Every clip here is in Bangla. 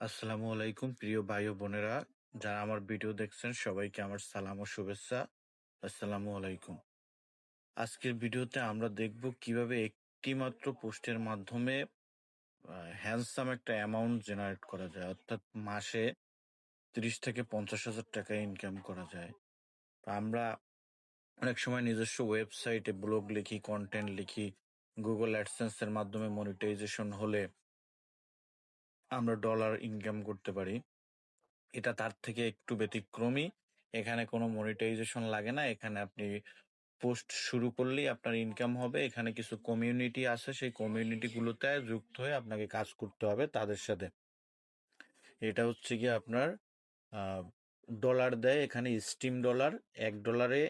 আসসালামু আলাইকুম, প্রিয় ভাই ও বোনেরা। যারা আমার ভিডিও দেখছেন, সবাইকে আমার সালাম ও শুভেচ্ছা। আসসালামু আলাইকুম। আজকের ভিডিওতে আমরা দেখব কীভাবে একটি মাত্র পোস্টের মাধ্যমে হ্যান্ডসাম একটা অ্যামাউন্ট জেনারেট করা যায়। অর্থাৎ মাসে তিরিশ থেকে পঞ্চাশ হাজার টাকা ইনকাম করা যায়। আমরা অনেক সময় নিজস্ব ওয়েবসাইটে ব্লগ লিখি কন্টেন্ট লিখি গুগল অ্যাডসেন্সের মাধ্যমে মনিটাইজেশন হলে আমরা ডলার ইনকাম করতে পারি। এটা তার থেকে একটু ব্যতিক্রমী। এখানে কোনো মনিটাইজেশন লাগে না। এখানে আপনি পোস্ট শুরু করলেই আপনার ইনকাম হবে। এখানে কিছু কমিউনিটি আছে। সেই কমিউনিটিগুলোতে যুক্ত হয়ে আপনাকে কাজ করতে হবে তাদের সাথে। এটা হচ্ছে কি আপনার ডলার দেয় এখানে স্টিম ডলার এক ডলারে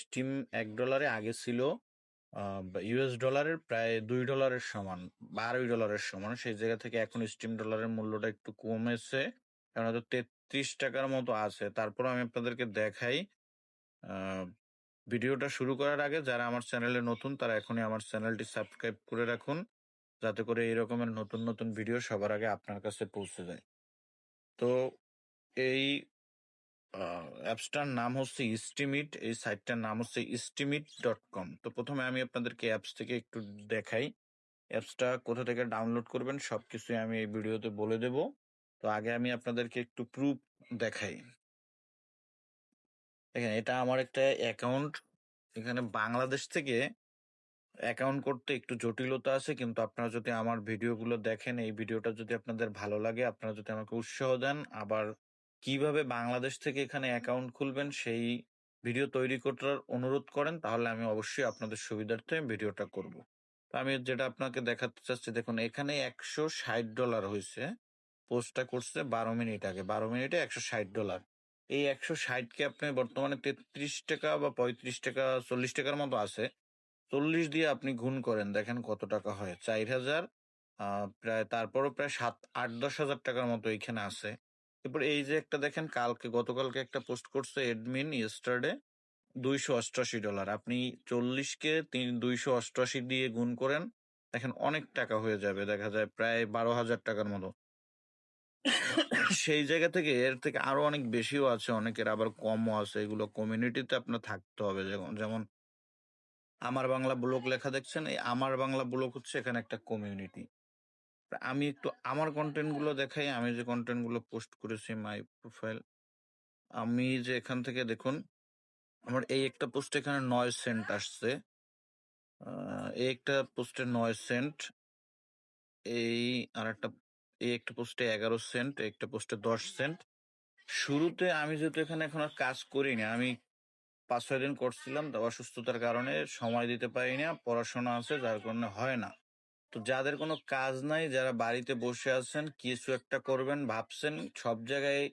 স্টিম এক ডলারে আগে ছিল ইউএস ডলারের প্রায় দুই ডলারের সমান, বারোই ডলারের সমান। সেই জায়গা থেকে এখন স্টিম ডলারের মূল্যটা একটু কমেছে। কারণ হয়তো তেত্রিশ টাকার মতো আছে। তারপর আমি আপনাদেরকে দেখাই ভিডিওটা শুরু করার আগে যারা আমার চ্যানেলে নতুন, তারা এখনই আমার চ্যানেলটি সাবস্ক্রাইব করে রাখুন। যাতে করে এই রকমের নতুন নতুন ভিডিও সবার আগে আপনার কাছে পৌঁছে যায়। তো এই অ্যাপসটার নাম হচ্ছে ইস্টিমিট, এই সাইটটার নাম হচ্ছে ইস্টিমিট ডট কম। তো প্রথমে আমি আপনাদেরকে অ্যাপস থেকে একটু দেখাই। অ্যাপসটা কোথা থেকে ডাউনলোড করবেন সবকিছুই আমি এই ভিডিওতে বলে দেব। তো আগে আমি আপনাদেরকে একটু প্রুফ দেখাই। দেখেন, এটা আমার একটা অ্যাকাউন্ট। এখানে বাংলাদেশ থেকে অ্যাকাউন্ট করতে একটু জটিলতা আছে, কিন্তু আপনারা যদি আমার ভিডিওগুলো দেখেন, এই ভিডিওটা যদি আপনাদের ভালো লাগে, আপনারা যদি আমাকে উৎসাহ দেন, আবার কীভাবে বাংলাদেশ থেকে এখানে অ্যাকাউন্ট খুলবেন সেই ভিডিও তৈরি করার অনুরোধ করেন, তাহলে আমি অবশ্যই আপনাদের সুবিধার্থে ভিডিওটা করব। তো আমি যেটা আপনাকে দেখাতে চাচ্ছি, দেখুন, এখানে একশো ষাট ডলার হয়েছে। পোস্টটা করছে বারো মিনিট আগে, বারো মিনিটে একশো ষাট ডলার এই একশো ষাটকে আপনি বর্তমানে তেত্রিশ টাকা বা পঁয়ত্রিশ টাকা, চল্লিশ টাকার মতো আছে। চল্লিশ দিয়ে আপনি গুণ করেন, দেখেন কত টাকা হয়। চার হাজার প্রায়, তারপরও প্রায় সাত, আট, দশ হাজার টাকার মতো এইখানে আছে। এরপর এই যে একটা দেখেন, কালকে, গতকালকে একটা পোস্ট করছে এডমিন ইয়েস্টারডে দুইশো অষ্টআশি ডলার আপনি চল্লিশকে তিন, দুইশো অষ্টআশি দিয়ে গুণ করেন, দেখেন অনেক টাকা হয়ে যাবে, দেখা যায় প্রায় বারো হাজার টাকার মতো। সেই জায়গা থেকে, এর থেকে আরও অনেক বেশিও আছে, অনেকের আবার কমও আছে, এগুলো কমিউনিটিতে আপনার থাকতে হবে। যেমন যেমন আমার বাংলা ব্লগ লেখা দেখছেন, এই আমার বাংলা ব্লগ হচ্ছে এখানে একটা কমিউনিটি আমি একটু আমার কন্টেন্টগুলো দেখাই, আমি যে কন্টেন্টগুলো পোস্ট করেছি মাই প্রোফাইল আমি যে এখান থেকে দেখুন, আমার এই একটা পোস্ট এখানে নয় সেন্ট আসছে। এই একটা পোস্টে নয় সেন্ট এই আর একটা এই একটা পোস্টে এগারো সেন্ট একটা পোস্টে দশ সেন্ট শুরুতে আমি যেহেতু এখানে এখন আর কাজ করিনি, আমি পাঁচ, ছয় দিন করছিলাম অসুস্থতার কারণে সময় দিতে পারি না পড়াশোনা আছে, যার কারণে হয় না। তো যাদের কোনো কাজ নাই, যারা বাড়িতে বসে আছেন, কিছু একটা করবেন, ভাবছেন, সব জায়গায়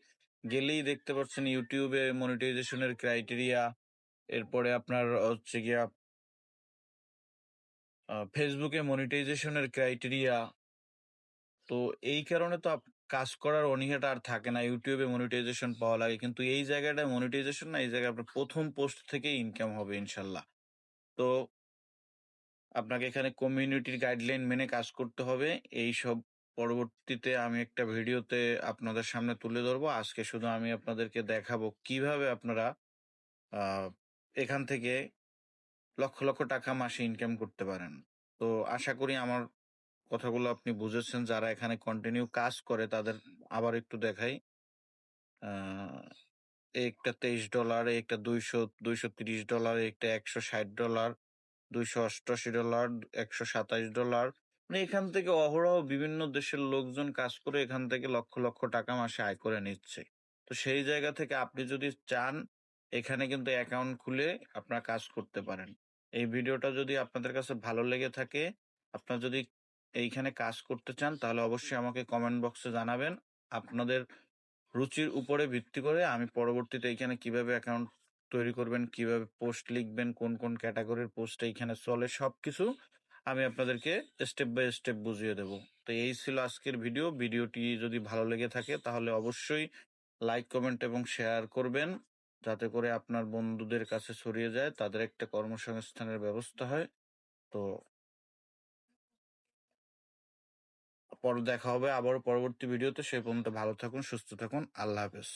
গেলেই দেখতে পাচ্ছেন ইউটিউবে মনিটাইজেশনের ক্রাইটেরিয়া এরপরে আপনার হচ্ছে গিয়া ফেসবুকে মনিটাইজেশনের ক্রাইটেরিয়া তো এই কারণে তো কাজ করার অনীহাটা আর থাকে না। ইউটিউবে মনিটাইজেশন পাওয়া লাগে, কিন্তু এই জায়গাটা মনিটাইজেশন না, এই জায়গায় আপনার প্রথম পোস্ট থেকে ইনকাম হবে ইনশাল্লাহ। তো আপনাকে এখানে কমিউনিটির গাইডলাইন মেনে কাজ করতে হবে। এই সব পরবর্তীতে আমি একটা ভিডিওতে আপনাদের সামনে তুলে ধরবো। আজকে শুধু আমি আপনাদেরকে দেখাবো কীভাবে আপনারা এখান থেকে লক্ষ লক্ষ টাকা মাসে ইনকাম করতে পারেন। তো আশা করি আমার কথাগুলো আপনি বুঝেছেন। যারা এখানে কন্টিনিউ কাজ করে তাদের আবার একটু দেখাই। একটা তেইশ ডলার একটা দুইশো দুইশো তিরিশ ডলার একটা একশো ষাট ডলার দুইশো অষ্টআশি ডলার, একশো সাতাইশ ডলার। মানে এখান থেকে অহরহ বিভিন্ন দেশের লোকজন কাজ করে এখান থেকে লক্ষ লক্ষ টাকা মাসে আয় করে নিচ্ছে। তো সেই জায়গা থেকে আপনি যদি চান, এখানে কিন্তু অ্যাকাউন্ট খুলে আপনারা কাজ করতে পারেন। এই ভিডিওটা যদি আপনাদের কাছে ভালো লেগে থাকে, আপনারা যদি এইখানে কাজ করতে চান, তাহলে অবশ্যই আমাকে কমেন্ট বক্সে জানাবেন। আপনাদের রুচির উপরে ভিত্তি করে আমি পরবর্তীতে এখানে কীভাবে অ্যাকাউন্ট তৈরি করবেন কীভাবে পোস্ট লিখবেন কোন কোন ক্যাটাগরির পোস্ট এইখানে চলে সব কিছু আমি আপনাদেরকে স্টেপ বাই স্টেপ বুঝিয়ে দেব তো এই ছিল আজকের ভিডিও ভিডিওটি যদি ভালো লেগে থাকে তাহলে অবশ্যই লাইক কমেন্ট এবং শেয়ার করবেন যাতে করে আপনার বন্ধুদের কাছে ছড়িয়ে যায় তাদের একটা কর্মসংস্থানের ব্যবস্থা হয় তো পর দেখা হবে আবারও পরবর্তী ভিডিওতে। সে পর্যন্ত ভালো থাকুন, সুস্থ থাকুন। আল্লাহ হাফেজ।